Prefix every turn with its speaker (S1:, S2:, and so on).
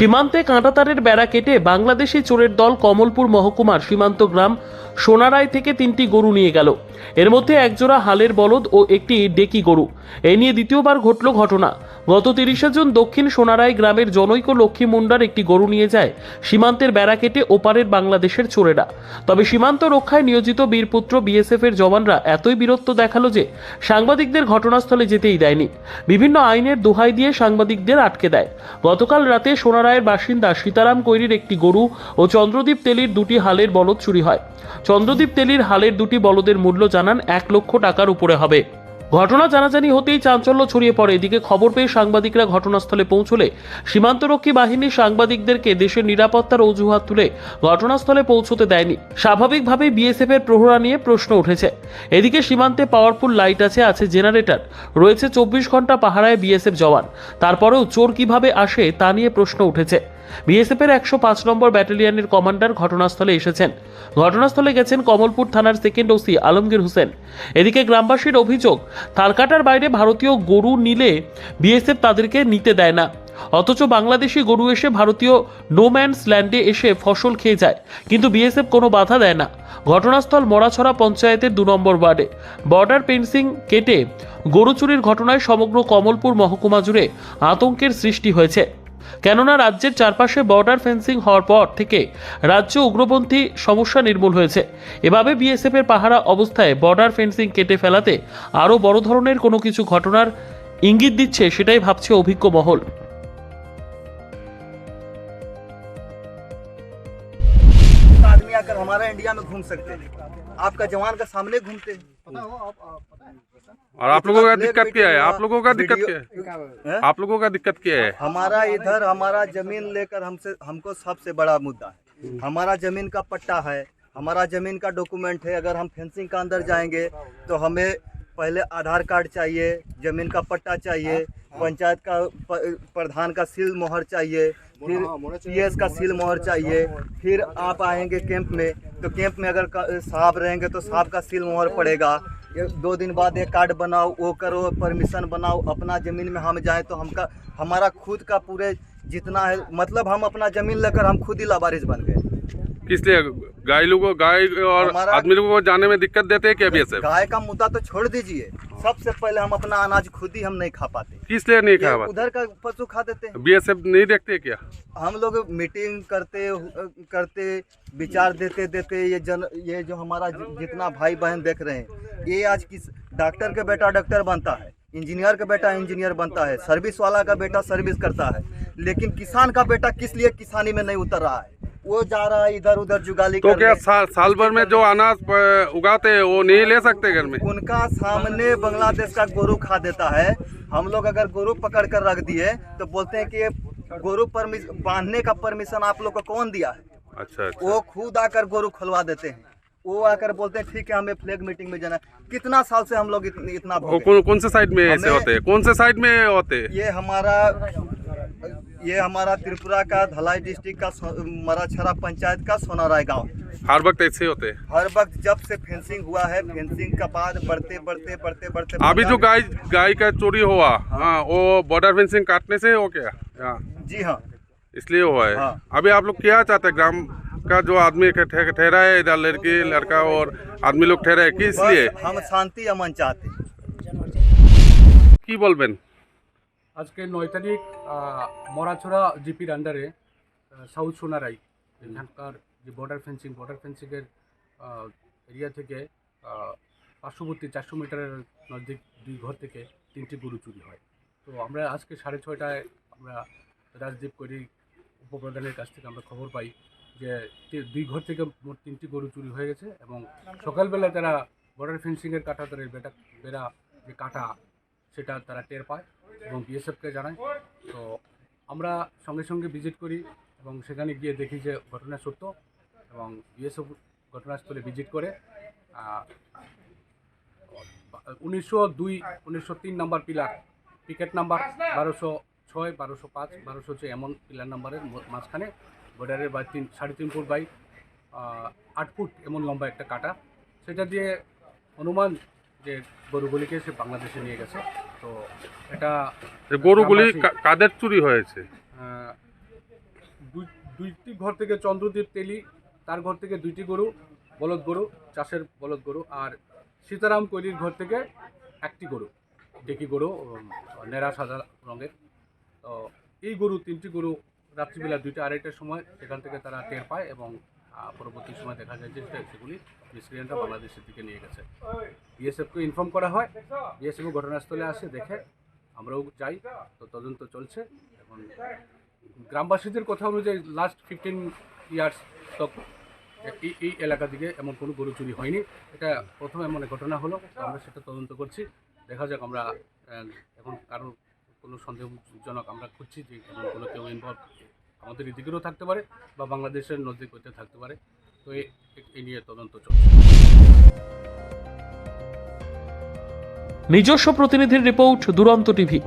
S1: সীমান্তে কাঁটাতারের বেড়া কেটে বাংলাদেশি চোরের দল কমলপুর মহকুমার সীমান্ত গ্রাম সোনারায় থেকে তিনটি গরু নিয়ে গেল। এর মধ্যে একজোড়া হালের বলদ ও একটি ডেকি গরু। এই নিয়ে দ্বিতীয়বার ঘটল ঘটনা। গত তিরিশে জুন দক্ষিণ সোনারায় গ্রামের জনৈক লক্ষ্মী মুন্ডার একটি গরু নিয়ে যায় সীমান্তের বেড়া কেটে ওপারের বাংলাদেশের চোরেরা। তবে সীমান্ত রক্ষায় নিয়োজিত বীরপুত্র বিএসএফ এর জওয়ানরা এতই বীরত্ব দেখাল যে সাংবাদিকদের ঘটনাস্থলে যেতেই দেয়নি। বিভিন্ন আইনের দোহাই দিয়ে সাংবাদিকদের আটকে দেয়। গতকাল রাতে সোনারায়ের বাসিন্দা সীতারাম কৈরির একটি গরু ও চন্দ্রদীপ তেলির দুটি হালের বলদ চুরি হয়। চন্দ্রদীপ তেলির হালের দুটি বলদের মূল্য জানান, এক লক্ষ টাকার উপরে হবে। ঘটনা জানাজানি হতেই চাঞ্চল্য ছড়িয়ে পড়ে। এদিকে খবর পেয়ে সাংবাদিকরা ঘটনাস্থলে পৌঁছলে সীমান্তরক্ষী বাহিনী সাংবাদিকদেরকে দেশের নিরাপত্তার অজুহাত তুলে ঘটনাস্থলে পৌঁছতে দেয়নি। স্বাভাবিকভাবেই বিএসএফ এর প্রহরা নিয়ে প্রশ্ন উঠেছে। এদিকে সীমান্তে পাওয়ারফুল লাইট আছে আছে জেনারেটর রয়েছে চব্বিশ ঘণ্টা পাহারায় বিএসএফ জওয়ান। তারপরেও চোর কীভাবে আসে তা নিয়ে প্রশ্ন উঠেছে। বিএসএফ এর একশো পাঁচ নম্বর ব্যাটালিয়নের কমান্ডার ঘটনাস্থলে এসেছেন। ঘটনাস্থলে গেছেন কমলপুর থানার সেকেন্ড ওসি আলমগীর হোসেন। এদিকে গ্রামবাসীর অভিযোগ তালকাটার বাইরে ভারতীয় গরু নিলে বিএসএফ তাদেরকে নিতে দেয় না। অথচ বাংলাদেশি গরু এসে ভারতীয় নোম্যান্স ল্যান্ডে এসে ফসল খেয়ে যায়, কিন্তু বিএসএফ কোনো বাধা দেয় না। ঘটনাস্থল মরাছড়া পঞ্চায়েতের দু নম্বর ওয়ার্ডে। বর্ডার পেন্সিং কেটে গরু চুরির ঘটনায় সমগ্র কমলপুর মহকুমা জুড়ে আতঙ্কের সৃষ্টি হয়েছে। কেননা রাজ্যের চারপাশে বর্ডার ফেন্সিং হওয়ার পর থেকে রাজ্য উগ্রপন্থী সমস্যা নির্মূল হয়েছে এভাবে বিএসএফ এর পাহারা অবস্থায় বর্ডার ফেন্সিং কেটে ফেলাতে আরও বড় ধরনের কোনো কিছু ঘটনার ইঙ্গিত দিচ্ছে সেটাই ভাবছে অভিজ্ঞ মহল
S2: आदमी आकर हमारा इंडिया में घूम सकते हैं आपका जवान का सामने घूमते हैं
S3: और आप लोगों का दिक्कत क्या है? आप लोगों का दिक्कत क्या है? आप लोगों का दिक्कत क्या है?
S2: हमारा इधर हमारा ज़मीन लेकर हमसे हमको सबसे बड़ा मुद्दा है। हमारा ज़मीन का पट्टा है हमारा ज़मीन का डॉक्यूमेंट है। अगर हम फेंसिंग का अंदर जाएँगे तो हमें पहले आधार कार्ड चाहिए ज़मीन का पट्टा चाहिए पंचायत का प्रधान का सील मोहर चाहिए फिर पीएस का सील मोहर चाहिए फिर आप आएँगे कैंप में तो कैंप में अगर साहब रहेंगे तो साहब का सील मोहर पड़ेगा। ये दो दिन बाद एक कार्ड बनाओ वो करो परमिशन बनाओ अपना ज़मीन में हम जाएँ तो हमका हमारा खुद का पूरे जितना है मतलब हम अपना ज़मीन लेकर हम खुद ही लावारिस बन गए।
S3: किस लिए? गाय लोगों गाय और आदमी लोगों को जाने में दिक्कत देते हैं क्या बीएसएफ
S2: गाय का मुद्दा तो छोड़ दीजिए। सबसे पहले हम अपना अनाज खुद ही हम नहीं खा पाते।
S3: किस लिए नहीं खा
S2: उधर का पशु खा देते हैं।
S3: बीएसएफ नहीं देखते क्या?
S2: हम लोग मीटिंग करते करते विचार देते देते ये जन ये जो हमारा जितना भाई बहन देख रहे हैं ये आज किस डॉक्टर का बेटा डॉक्टर बनता है इंजीनियर का बेटा इंजीनियर बनता है सर्विस वाला का बेटा सर्विस करता है लेकिन किसान का बेटा किस लिए किसानी में नहीं उतर रहा है? वो जा रहा है इधर उधर जुगाली
S3: तो क्या सा, साल भर में जो अनाज उगाते हैं वो नहीं ले सकते घर में?
S2: उनका सामने बांग्लादेश का गोरू खा देता है। हम लोग अगर गोरू पकड़ कर रख दिए तो बोलते हैं कि गोरू परमिश बांधने का परमिशन आप लोग को कौन दिया है?
S3: अच्छा अच्छा।
S2: वो खुद आकर गोरू खुलवा देते हैं। वो आकर बोलते हैं ठीक है हमें फ्लैग मीटिंग में जाना कितना साल से हम लोग इत, इतना
S3: कौन, कौन से साइड में ऐसे होते हैं? कौन से साइड में होते हैं?
S2: ये हमारा ये हमारा त्रिपुरा का धलाई डिस्ट्रिक्ट का सो- मराछरा पंचायत का सोनाराय गांव
S3: हर वक्त ऐसे होते हैं
S2: हर वक्त जब से फेंसिंग हुआ है फेंसिंग का बाद बढ़ते बढ़ते बढ़ते बढ़ते
S3: अभी जो गाय गाय का चोरी हुआ हाँ वो बॉर्डर फेंसिंग काटने से हो क्या हाँ
S2: जी हाँ
S3: इसलिए हुआ है
S2: हाँ।
S3: अभी आप लोग क्या चाहते हैं ग्राम का जो आदमी ठह- ठह- ठहरा है इधर लड़की लड़का और आदमी लोग ठहरा है किस लिए
S2: बस हम शांति अमन चाहते हैं
S3: কি বলবেন
S4: আজকে নয় তারিখ মরাছড়া জিপির আন্ডারে সাউথ সোনারাই, এখানকার যে বর্ডার ফেন্সিং বর্ডার ফেন্সিংয়ের এরিয়া থেকে পার্শ্ববর্তী চারশো মিটারের নজদিক দুই ঘর থেকে তিনটি গরু চুরি হয়। তো আমরা আজকে সাড়ে ছয়টায় আমরা রাজদীপ করি উপপ্রধানের কাছ থেকে আমরা খবর পাই যে দুই ঘর থেকে মোট তিনটি গরু চুরি হয়ে গেছে এবং সকালবেলা তারা বর্ডার ফেন্সিংয়ের কাঁটাতারের বেটা বেড়া যে কাটা, সেটা তারা টের পায়। এবং বিএসএফকে জানায় তো আমরা সঙ্গে সঙ্গে ভিজিট করি এবং সেখানে গিয়ে দেখি যে ঘটনা সত্য এবং বিএসএফ ঘটনাস্থলে ভিজিট করে। উনিশশো দুই, উনিশশো তিন নম্বর পিলার পিকেট নাম্বার বারোশো ছয়, বারোশো পাঁচ, বারোশো ছয় এমন পিলার নাম্বারের মাঝখানে। বর্ডারের বাই তিন, সাড়ে তিন ফুট বাই আট ফুট এমন লম্বা একটা কাটা। সেটা দিয়ে অনুমান যে গরুগুলিকে সে বাংলাদেশে নিয়ে গেছে। তো এটা
S3: গরুগুলি কাদের চুরি হয়েছে?
S4: দুইটি ঘর থেকে চন্দ্রদীপ তেলি তার ঘর থেকে দুইটি গরু বলদ গরু চাষের বলদ গরু আর সীতারাম কৈলির ঘর থেকে একটি গরু ডেকি গরু নেড়া সাদা রঙের। তো এই গরু তিনটি গরু রাত্রিবেলা দুইটা আড়াইটার সময় সেখান থেকে তারা টের পায় এবং পরবর্তী সময় দেখা যায় যে সেগুলি মিসক্রিয়েন্টরা বাংলাদেশের দিকে নিয়ে গেছে। বিএসএফকে ইনফর্ম করা হয় বিএসএফ ঘটনাস্থলে আসে, দেখে আমরাও যাই, তো তদন্ত চলছে। এখন গ্রামবাসীদের কথা অনুযায়ী লাস্ট ফিফটিন ইয়ার্স তক এই এই এলাকা দিকে এমন কোনো গরু চুরি হয়নি। এটা প্রথম এমন ঘটনা হলো আমরা সেটা তদন্ত করছি। দেখা যাক আমরা এখন কারোর কোনো সন্দেহজনক আমরা খুঁজছি যে কোনো কেউ ইনভলভ আমাদের এদিকেরও থাকতে পারে বা বাংলাদেশের নজদিক হইতে থাকতে পারে। তো এ- নিয়ে তদন্ত চলছে।
S1: নিজস্ব প্রতিনিধির রিপোর্ট, দুরন্ত টিভি।